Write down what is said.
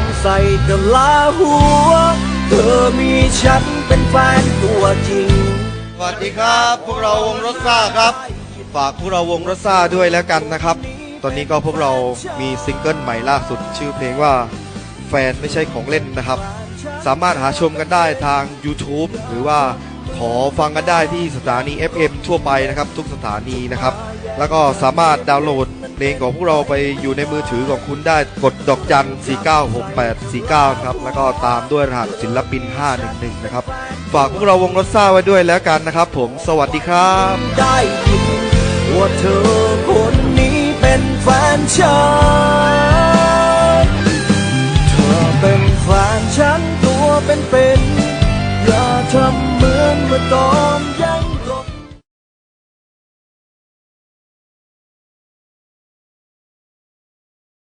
ำใส่กะลาหัว เธอมีฉันเป็นแฟนตัวจริง สวัสดีครับ พวกเราวงรถซ่าครับ ฝากพวกเราวงรถซ่าด้วยแล้วกันนะครับ ตอนนี้ก็พวกเรามีซิงเกิลใหม่ล่าสุด ชื่อเพลงว่าแฟนไม่ใช่ของเล่นนะครับ สามารถหาชมกันได้ทาง YouTube หรือว่าขอฟังกันได้ที่สถานี FM ทั่วไปนะครับ ทุกสถานีนะครับ แล้วก็สามารถดาวน์โหลดเพลงของพวกเราไปอยู่ในมือถือของคุณได้กดดอกจัน 496849 ครับ แล้วก็ตามด้วยรหัสศิลปิน 511 นะครับ ฝากพวกเราวงรถซ่าไว้ด้วยแล้วกันนะครับผมสวัสดีครับ ได้ยินว่าเธอคนนี้เป็นแฟนฉันเธอเป็นแฟนฉันตัวเป็นๆอย่าทำเหมือนเมื่อตอน